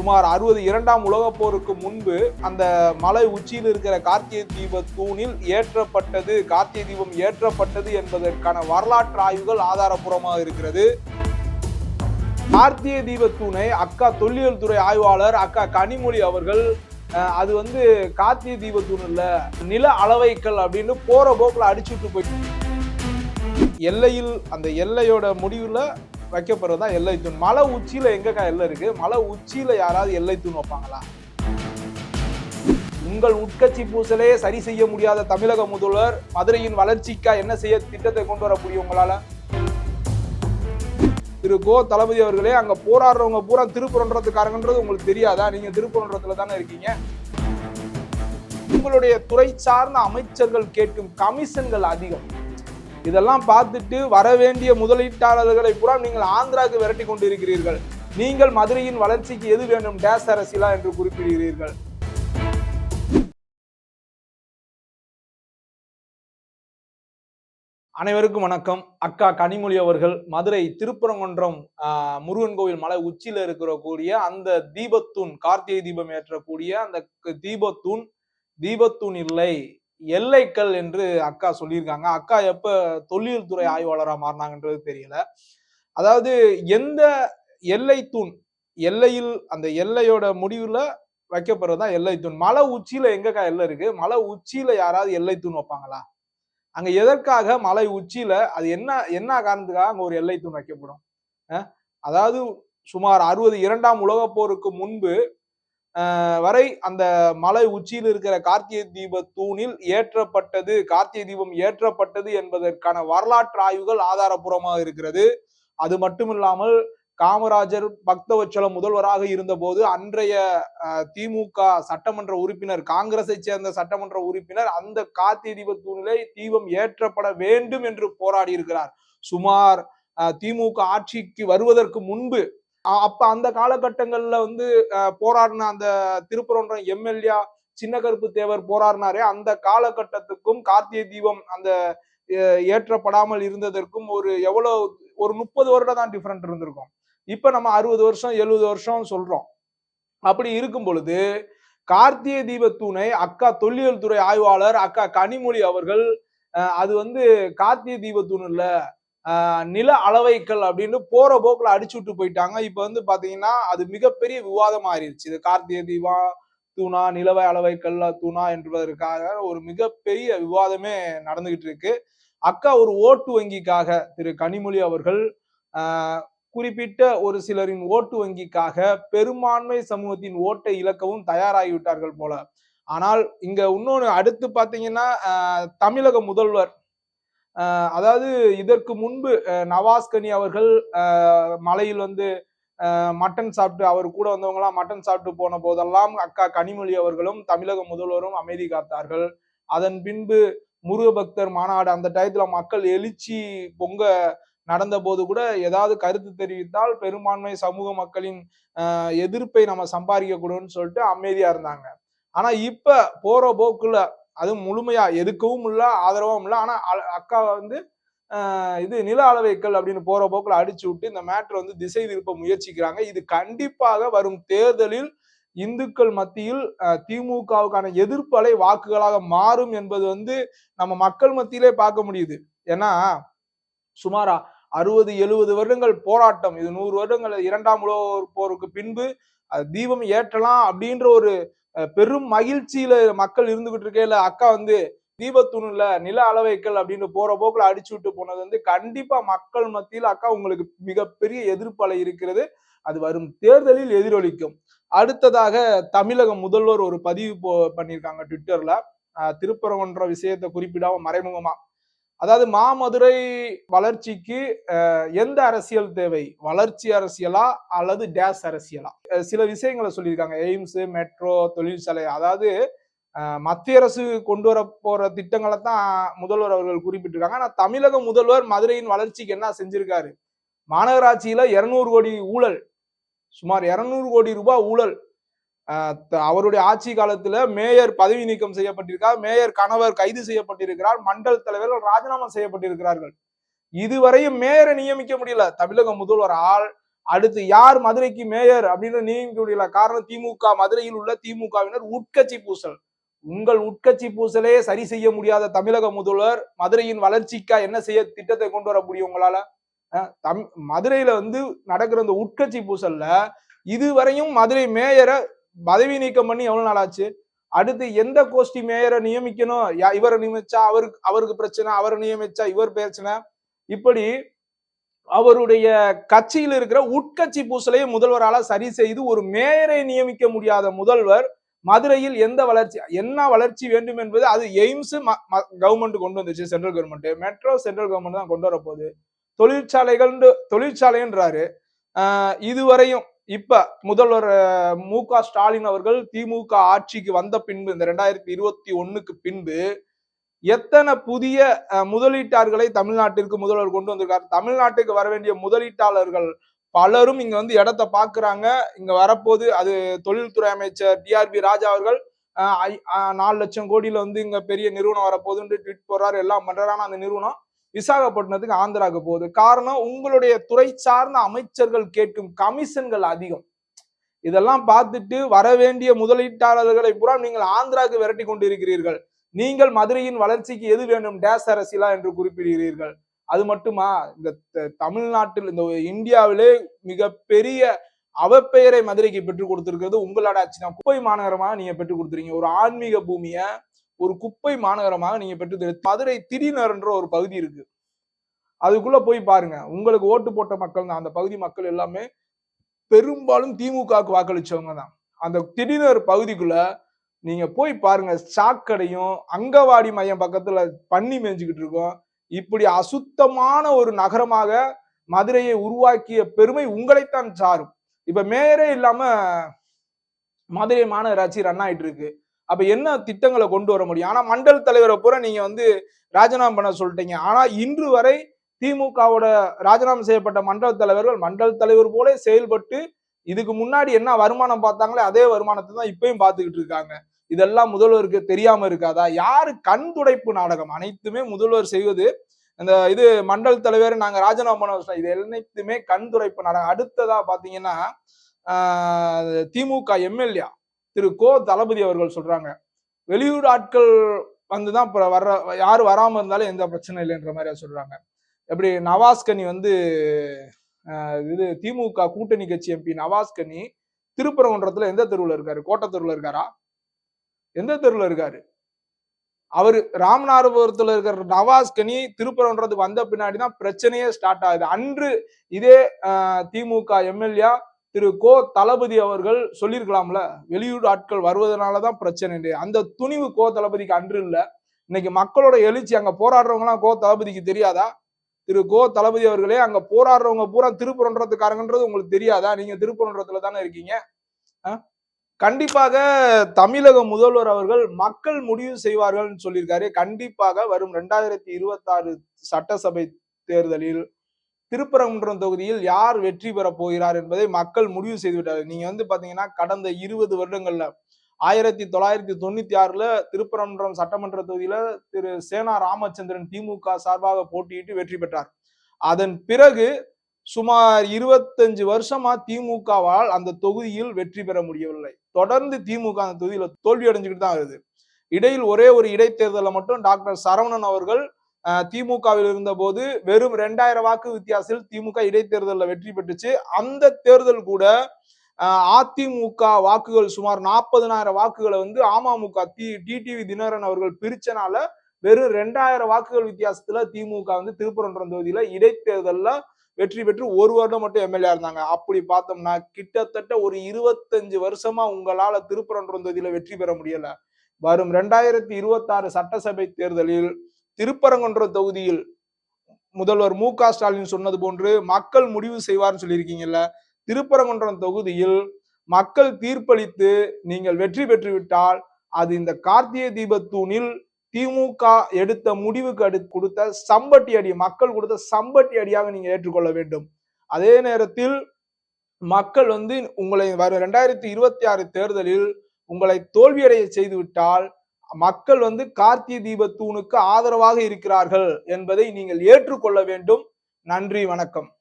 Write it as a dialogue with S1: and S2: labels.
S1: சுமார் அறுபது இரண்டாம் உலகப் போருக்கு முன்பு அந்த மலை உச்சியில் இருக்கிற கார்த்திகை தீப தூணில் ஏற்றப்பட்டது கார்த்திகை தீபம் ஏற்றப்பட்டது என்பதற்கான வரலாற்று ஆய்வுகள் ஆதாரபூர்வமாக இருக்கிறது. கார்த்திகை தீப தூணை அக்கா தொல்லியல் துறை ஆய்வாளர் அக்கா கனிமொழி அவர்கள் அது வந்து கார்த்திகை தீப தூண் இல்லை நில அளவைக்கல் அப்படின்னு போற போக்கில் அடிச்சுட்டு போய் எல்லையில் அந்த எல்லையோட முடிவில் வைக்கப்படுறது தான் எல்லை தூண். மலை உச்சியில் எங்கக்கா எல்லை இருக்குது மலை உச்சியில் யாராவது எல்லை தூண் வைப்பாங்களா? உங்கள் உட்கட்சி பூசலே சரி செய்ய முடியாத தமிழக முதல்வர் மதுரையின் வளர்ச்சிக்கா என்ன செய்ய திட்டத்தை கொண்டு வர முடியும் உங்களால்? திரு கோ தளபதி அவர்களே அங்கே போராடுறவங்க பூரா திருப்பரன்றதுக்காரங்கன்றது உங்களுக்கு தெரியாதா? நீங்கள் திருப்புறன்றத்தில் தானே இருக்கீங்க. உங்களுடைய துறை சார்ந்த அமைச்சர்கள் கேட்கும் கமிஷன்கள் அதிகம். இதெல்லாம் பார்த்துட்டு வர வேண்டிய முதலீட்டாளர்களை பூரா நீங்கள் ஆந்திராவுக்கு விரட்டி கொண்டு இருக்கிறீர்கள் நீங்கள் மதுரையின் வளர்ச்சிக்கு எது வேண்டும்? டேஸ் அரசியலா என்று குறிப்பிடுகிறீர்கள். அனைவருக்கும் வணக்கம். அக்கா கனிமொழி அவர்கள் மதுரை திருப்பரங்குன்றம் ஆஹ், முருகன் கோவில் மலை உச்சியில இருக்கிற கூடிய அந்த தீபத்தூண் கார்த்திகை தீபம் ஏற்றக்கூடிய அந்த க- தீபத்தூண் தீபத்தூண் இல்லை எல்லைக்கல் என்று அக்கா சொல்லியிருக்காங்க. அக்கா எப்ப தொல்லியல் துறை ஆய்வாளரா மாறினாங்கன்றது தெரியல. அதாவது எந்த எல்லை தூண் எல்லையில் அந்த எல்லையோட முடிவுல வைக்கப்படுறது தான் எல்லை தூண். மலை உச்சியில எங்கக்கா எல்லை இருக்கு? மலை உச்சியில யாராவது எல்லை தூண் வைப்பாங்களா? அங்க எதற்காக மலை உச்சியில அது என்ன என்ன காரணத்துக்காக அங்க ஒரு எல்லை தூண் வைக்கப்படும்? அதாவது சுமார் அறுபது இரண்டாம் உலகப் போருக்கு முன்பு வரை அந்த மலை உச்சியில் இருக்கிற கார்த்திகை தீப தூணில் ஏற்றப்பட்டது கார்த்திகை தீபம் ஏற்றப்பட்டது என்பதற்கான வரலாற்று ஆய்வுகள் ஆதாரபூர்வமாக இருக்கிறது. அது மட்டுமில்லாமல் காமராஜர் பக்தவச்சலம் முதல்வராக இருந்தபோது அன்றைய அஹ், திமுக சட்டமன்ற உறுப்பினர் காங்கிரஸை சேர்ந்த சட்டமன்ற உறுப்பினர் அந்த கார்த்திகை தீப தூணிலே தீபம் ஏற்றப்பட வேண்டும் என்று போராடி இருக்கிறார் சுமார் அஹ், திமுக ஆட்சிக்கு வருவதற்கு முன்பு அப்ப அந்த காலகட்டங்கள்ல வந்து போராடின அந்த திருப்பரன்றம் எம்எல்ஏ சின்ன கருப்பு தேவர் போராடினாரே. அந்த காலகட்டத்துக்கும் கார்த்திகை தீபம் அந்த ஏற்றப்படாமல் இருந்ததற்கும் ஒரு எவ்வளவு ஒரு முப்பது வருடம் தான் டிஃப்ரெண்ட் இருந்திருக்கும். இப்ப நம்ம அறுபது வருஷம் எழுபது வருஷம் சொல்றோம். அப்படி இருக்கும் பொழுது கார்த்திகை தீபத்தூணை அக்கா தொல்லியல் துறை ஆய்வாளர் அக்கா கனிமொழி அவர்கள் அது வந்து கார்த்திகை தீபத்தூண் இல்ல இல்லை. நில அளவைகள் அப்படின்னு போற போக்குல அடிச்சு விட்டு போயிட்டாங்க. இப்ப வந்து பாத்தீங்கன்னா அது மிகப்பெரிய விவாதம் ஆயிருச்சு. இது கார்த்திகை தீபம் தூணா நிலவை அளவைக்கல்ல தூணா என்பதற்காக ஒரு மிகப்பெரிய விவாதமே நடந்துகிட்டு இருக்கு. அக்கா ஒரு ஓட்டு வங்கிக்காக திரு கனிமொழி அவர்கள் குறிப்பிட்ட ஒரு சிலரின் ஓட்டு வங்கிக்காக பெரும்பான்மை சமூகத்தின் ஓட்டை இழக்கவும் தயாராகிவிட்டார்கள் போல. ஆனால் இங்க இன்னொன்னு அடுத்து பாத்தீங்கன்னா தமிழக முதல்வர் அதாவது இதற்கு முன்பு நவாஸ் கனி அவர்கள் மலையில் வந்து மட்டன் சாப்பிட்டு அவர் கூட வந்தவங்களாம் மட்டன் சாப்பிட்டு போன போதெல்லாம் அக்கா கனிமொழி அவர்களும் தமிழக முதல்வரும் அமைதி காத்தார்கள். அதன் பின்பு முருக பக்தர் மாநாடு அந்த டயத்துல மக்கள் எழுச்சி பொங்க நடந்த போது கூட ஏதாவது கருத்து தெரிவித்தால் பெரும்பான்மை சமூக மக்களின் எதிர்ப்பை நம்ம சம்பாதிக்க கூடாதுன்னு சொல்லிட்டு அமைதியா இருந்தாங்க. ஆனா இப்ப போற போக்குல அது முழுமையா எதுக்கவும் இல்ல ஆதரவும் இல்ல. ஆனா அக்காவை அக்கா வந்து இது நில அளவைக்கல் அப்படின்னு போற போக்குல அடிச்சு விட்டு இந்த மேட்ரு வந்து திசை திருப்ப முயற்சிக்கிறாங்க. இது கண்டிப்பாக வரும் தேர்தலில் இந்துக்கள் மத்தியில் திமுகவுக்கான எதிர்ப்பு அலை வாக்குகளாக மாறும் என்பது வந்து நம்ம மக்கள் மத்தியிலே பார்க்க முடியுது. ஏன்னா சுமாரா அறுபது எழுபது வருடங்கள் போராட்டம். இது நூறு வருடங்கள் இரண்டாம் உலக போருக்கு பின்பு தீபம் ஏற்றலாம் அப்படின்ற ஒரு பெரும் மகிழ்ச்சியில மக்கள் இருந்துகிட்டு இருக்கையில அக்கா வந்து தீபத்தூணுல நில அளவைக்கல் அப்படின்னு போற போக்குல அடிச்சு விட்டு போனது வந்து கண்டிப்பா மக்கள் மத்தியில் அக்கா உங்களுக்கு மிகப்பெரிய எதிர்ப்பலை இருக்கிறது. அது வரும் தேர்தலில் எதிரொலிக்கும். அடுத்ததாக தமிழக முதல்வர் ஒரு பதிவு போ- பண்ணியிருக்காங்க ட்விட்டர்ல அஹ், திருப்பரங்குன்ற விஷயத்தை குறிப்பிடாம மறைமுகமா அதாவது மாமதுரை வளர்ச்சிக்கு எந்த அரசியல் தேவை? வளர்ச்சி அரசியலா அல்லது டேஸ் அரசியலா? சில விஷயங்களை சொல்லியிருக்காங்க. எய்ம்ஸ் மெட்ரோ தொழிற்சாலை. அதாவது மத்திய அரசு கொண்டு வர போற திட்டங்களை தான் முதல்வர் அவர்கள் குறிப்பிட்டிருக்காங்க. ஆனா தமிழக முதல்வர் மதுரையின் வளர்ச்சிக்கு என்ன செஞ்சிருக்காரு? மாநகராட்சியில இருநூறு கோடி ஊழல். சுமார் இருநூறு கோடி ரூபாய் ஊழல். அவருடைய ஆட்சி காலத்துல மேயர் பதவி நீக்கம் செய்யப்பட்டிருக்கார் மேயர் கணவர் கைது செய்யப்பட்டிருக்கிறார் மண்டல் தலைவர்கள் ராஜினாமா செய்யப்பட்டிருக்கிறார்கள். இதுவரையும் மேயரை நியமிக்க முடியல. தமிழக முதல்வர் ஆள் அடுத்து யார் மதுரைக்கு மேயர் அப்படின்னு நியமிக்க முடியல. காரணம் திமுக மதுரையில் உள்ள திமுகவினர் உட்கட்சி பூசல். உங்கள் உட்கட்சி பூசலே சரி செய்ய முடியாத தமிழக முதல்வர் மதுரையின் வளர்ச்சிக்கா என்ன செய்ய திட்டத்தை கொண்டு வர முடியும் உங்களால? தம் மதுரையில வந்து நடக்கிற இந்த உட்கட்சி பூசல்ல இதுவரையும் மதுரை மேயரை பதவி நீக்கம் பண்ணி எவ்வளவு நாள் ஆச்சு? அடுத்து எந்த கோஷ்டி மேயரை நியமிக்கணும்? இவரை நியமிச்சா அவருக்கு அவருக்கு பிரச்சனை அவரை நியமிச்சா இவர் பிரச்சனை. இப்படி அவருடைய கட்சியில் இருக்கிற உட்கட்சி பூசலையை முதல்வரால சரி செய்து ஒரு மேயரை நியமிக்க முடியாத முதல்வர் மதுரையில் எந்த வளர்ச்சி என்ன வளர்ச்சி வேண்டும் என்பது அது எய்ம்ஸ் கவர்மெண்ட் கொண்டு வந்துச்சு central government metro central government தான் கொண்டு வர போகுது தொழிற்சாலைகள் தொழிற்சாலைன்றாரு இதுவரையும் இப்ப முதல்வர் மு க ஸ்டாலின் அவர்கள் திமுக ஆட்சிக்கு வந்த பின்பு இந்த ரெண்டாயிரத்தி இருபத்தி ஒண்ணுக்கு பின்பு எத்தனை புதிய முதலீட்டாளர்களை தமிழ்நாட்டிற்கு முதல்வர் கொண்டு வந்திருக்காரு? தமிழ்நாட்டுக்கு வர வேண்டிய முதலீட்டாளர்கள் பலரும் இங்க வந்து இடத்த பாக்குறாங்க. இங்க வரப்போது அது தொழில்துறை அமைச்சர் டிஆர்பி ராஜா அவர்கள் நாலு லட்சம் கோடியில வந்து இங்க பெரிய நிறுவனம் வரப்போகுதுன்னு ட்விட் போடுறாரு எல்லாம் பண்றாரு. அந்த நிறுவனம் விசாகப்பட்டினத்துக்கு ஆந்திராவுக்கு போகுது. காரணம் உங்களுடைய துறை சார்ந்த அமைச்சர்கள் கேட்கும் கமிஷன்கள் அதிகம். இதெல்லாம் பார்த்துட்டு வர வேண்டிய முதலீட்டாளர்களை பூரா நீங்கள் ஆந்திராவுக்கு விரட்டி கொண்டு இருக்கிறீர்கள் நீங்கள் மதுரையின் வளர்ச்சிக்கு எது வேண்டும்? டேஸ் அரசியலா என்று குறிப்பிடுகிறீர்கள். அது மட்டுமா? இந்த தமிழ்நாட்டில் இந்த இந்தியாவிலே மிக பெரிய அவப்பெயரை மதுரைக்கு பெற்றுக் கொடுத்திருக்கிறது உங்களோட ஆச்சுன்னா குப்பை மாநகரமாக நீங்க பெற்றுக் கொடுத்துறீங்க ஒரு ஆன்மீக பூமியை ஒரு குப்பை மாநகரமாக நீங்க பெற்று மதுரை திடீர்ன்ற ஒரு பகுதி இருக்கு. அதுக்குள்ள போய் பாருங்க. உங்களுக்கு ஓட்டு போட்ட மக்கள் தான். அந்த பகுதி மக்கள் எல்லாமே பெரும்பாலும் திமுகவுக்கு வாக்களிச்சவங்க தான். அந்த திடீர் பகுதிக்குள்ள நீங்க போய் பாருங்க. சாக்கடையும் அங்கவாடி மையம் பக்கத்துல பண்ணி மேய்ஞ்சுக்கிட்டு இருக்கோம். இப்படி அசுத்தமான ஒரு நகரமாக மதுரையை உருவாக்கிய பெருமை உங்களைத்தான் சாரும். இப்ப மேயரே இல்லாம மதுரை மாநகராட்சி ரன் ஆயிட்டு இருக்கு. அப்ப என்ன திட்டங்களை கொண்டு வர முடியும்? ஆனா மண்டல் தலைவரை பூரா நீங்க வந்து ராஜினாமா பண்ண சொல்லிட்டீங்க. ஆனா இன்று வரை திமுகவோட ராஜினாமா செய்யப்பட்ட மண்டல தலைவர்கள் மண்டல் தலைவர் போல செயல்பட்டு இதுக்கு முன்னாடி என்ன வருமானம் பார்த்தாங்களே அதே வருமானத்தை தான் இப்பயும் பார்த்துக்கிட்டு இருக்காங்க. இதெல்லாம் முதல்வருக்கு தெரியாம இருக்காதா? யாரு கண் துடைப்பு நாடகம்? அனைத்துமே முதல்வர் செய்வது இந்த இது மண்டல் தலைவர் நாங்க ராஜினாமா பண்ண இது அனைத்துமே கண் துடைப்பு நாடகம். அடுத்ததா பாத்தீங்கன்னா திமுக எம்எல்ஏ திரு கோ தளபதி அவர்கள் சொல்றாங்க வெளியூர் ஆட்கள் வந்துதான் வர்ற யாரும் வராமல் இருந்தாலும் எந்த பிரச்சனை இல்லைன்ற மாதிரி சொல்றாங்க. எப்படி நவாஸ்கனி வந்து இது திமுக கூட்டணி கட்சி எம்பி நவாஸ்கனி திருப்பரங்குன்றத்துல எந்த தெருவில் இருக்காரு? கோட்டை தெருவில் இருக்காரா? எந்த தெருவில் இருக்காரு? அவர் ராமநாதபுரத்துல இருக்கிற நவாஸ்கனி திருப்பரங்குன்றதுக்கு வந்த பின்னாடி தான் பிரச்சனையே ஸ்டார்ட் ஆகுது. அன்று இதே திமுக எம்எல்ஏ திரு கோ தளபதி அவர்கள் சொல்லியிருக்கலாம்ல வெளியூர் ஆட்கள் வருவதனாலதான் பிரச்சனை அந்த துணிவு கோ தளபதிக்கு அன்று இல்லை. இன்னைக்கு மக்களோட எழுச்சி அங்க போராடுறவங்களாம் கோ தளபதிக்கு தெரியாதா? திரு கோ தளபதி அவர்களே அங்க போராடுறவங்க பூரா திருப்பரன்றதுக்காரங்கன்றது உங்களுக்கு தெரியாதா? நீங்க திருப்பரன்றத்துல தானே இருக்கீங்க. கண்டிப்பாக தமிழக முதல்வர் அவர்கள் மக்கள் முடிவு செய்வார்கள் சொல்லியிருக்காரு. கண்டிப்பாக வரும் ரெண்டாயிரத்தி இருபத்தாறு சட்டசபை தேர்தலில் திருப்பரங்குன்றம் தொகுதியில் யார் வெற்றி பெற போகிறார் என்பதை மக்கள் முடிவு செய்துவிட்டார் நீங்க வந்து பாத்தீங்கன்னா கடந்த இருபது வருடங்கள்ல ஆயிரத்தி தொள்ளாயிரத்தி தொண்ணூத்தி ஆறுல திருப்பரங்குன்றம் சட்டமன்ற தொகுதியில திரு. சேனா ராமச்சந்திரன் திமுக சார்பாக போட்டியிட்டு வெற்றி பெற்றார். அதன் பிறகு சுமார் இருபத்தஞ்சு வருஷமா திமுகவால் அந்த தொகுதியில் வெற்றி பெற முடியவில்லை. தொடர்ந்து திமுக அந்த தொகுதியில தோல்வி அடைஞ்சுக்கிட்டு தான் வருது இடையில் ஒரே ஒரு இடைத்தேர்தலில் மட்டும் டாக்டர் சரவணன் அவர்கள் திமுகவில் இருந்த போது வெறும் ரெண்டாயிரம் வாக்கு வித்தியாசத்தில் திமுக இடைத்தேர்தலில் வெற்றி பெற்றுச்சு. அந்த தேர்தல் கூட அதிமுக வாக்குகள் சுமார் நாற்பதனாயிரம் வாக்குகளை வந்து அமமுக தி டிடிவி தினகரன் அவர்கள் பிரிச்சனால வெறும் ரெண்டாயிரம் வாக்குகள் வித்தியாசத்துல திமுக வந்து திருப்பரன்றம் தொகுதியில இடைத்தேர்தல்ல வெற்றி பெற்று ஒரு வருடம் மட்டும் எம்எல்ஏ இருந்தாங்க. அப்படி பார்த்தோம்னா கிட்டத்தட்ட ஒரு இருபத்தஞ்சு வருஷமா உங்களால திருப்பரன்றம் தொகுதியில வெற்றி பெற முடியல. வரும் ரெண்டாயிரத்தி இருபத்தி ஆறு சட்டசபை தேர்தலில் திருப்பரங்குன்ற தொகுதியில் முதல்வர் மு க ஸ்டாலின் சொன்னது போன்று மக்கள் முடிவு செய்வார்னு சொல்லியிருக்கீங்கல்ல திருப்பரங்குன்றம் தொகுதியில் மக்கள் தீர்ப்பளித்து நீங்கள் வெற்றி பெற்றுவிட்டால் அது இந்த கார்த்திகை தீபத்தூணில் திமுக எடுத்த முடிவுக்கு அடி கொடுத்த சம்பட்டி அடி மக்கள் கொடுத்த சம்பட்டி அடியாக நீங்க ஏற்றுக்கொள்ள வேண்டும். அதே நேரத்தில் மக்கள் வந்து உங்களை வரும் ரெண்டாயிரத்தி இருபத்தி ஆறு தேர்தலில் உங்களை தோல்வியடைய செய்துவிட்டால் மக்கள் வந்து கார்த்திகை தீபத்தூணுக்கு ஆதரவாக இருக்கிறார்கள் என்பதை நீங்கள் ஏற்றுக்கொள்ள வேண்டும். நன்றி வணக்கம்.